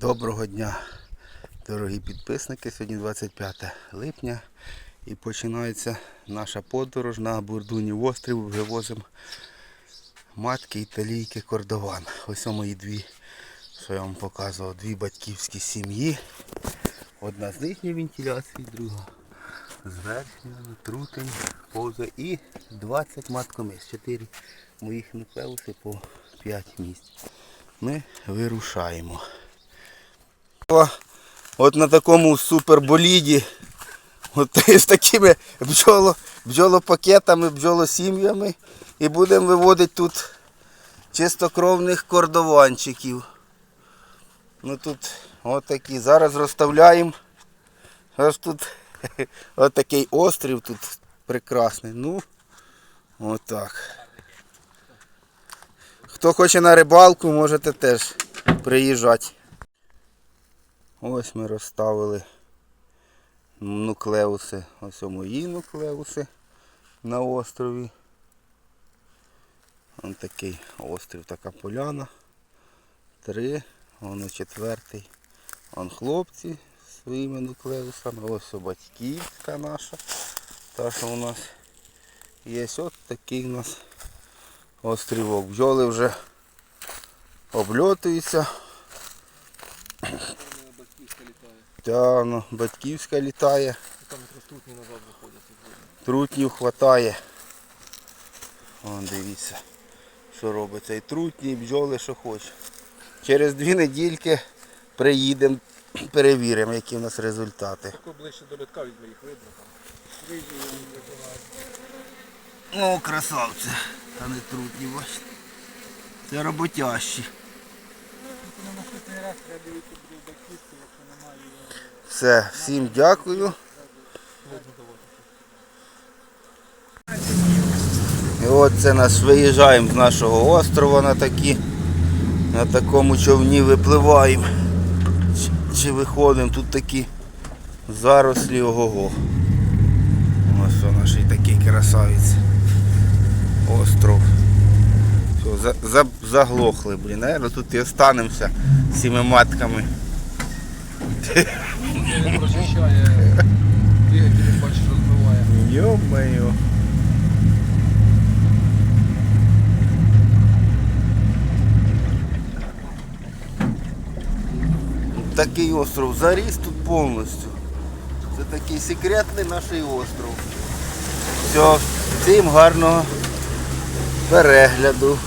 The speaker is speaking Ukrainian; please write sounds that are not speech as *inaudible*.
Доброго дня, дорогі підписники. Сьогодні 25 липня і починається наша подорож на Бурдуні острів. Вивозимо матки італійки кордован. Ось мої дві, що я вам показував, дві батьківські сім'ї. Одна з нижньої вентиляції, друга з верхньої, трутень, повзе і 20 маткомис. 4 моїх нуклеуси по 5 місць. Ми вирушаємо. От на такому суперболіді, от *laughs* з такими бджоло, бджолопакетами, бджолосім'ями і будемо виводити тут чистокровних кордованчиків. Ну тут отакі. Зараз розставляємо. Аж тут *laughs* отакий острів тут прекрасний. Ну, отак. Хто хоче на рибалку, можете теж приїжджати. Ось ми розставили нуклеуси. Ось мої нуклеуси на острові. Ось такий острів, така поляна. Три, воно четвертий. Вон хлопці своїми нуклеусами. Ось о батьківська наша. Та, що у нас є. Ось такий у нас острівок. Бджоли вже обльотуються. Та, ну, батьківська літає, Там якраз трутні назад виходять. трутнів хватає. Вон дивіться, що робиться. І трутні, і бджоли, що хоче. Через дві недільки приїдемо, перевіримо, які в нас результати. Тако ближче до літка візьме їх видно там. О, красавці. Та не трутні, бачите. Це роботящі. На наступний раз треба дивитися буде батьківську, якщо немає Все, всім дякую. І от це нас виїжджаємо з нашого острова на такі, на такому човні випливаємо. Чи, чи виходимо, тут такі зарослі ого-го. Ось о наш такий красавець. Остров. Все, за, за, заглохли, блін. Наверно, тут і останемося з цими матками. Прочищає двигатель, бачиш, розбиває. Йо-моє. Такий остров заріс тут повністю. Це такий секретний наш остров. Все, всім гарного перегляду.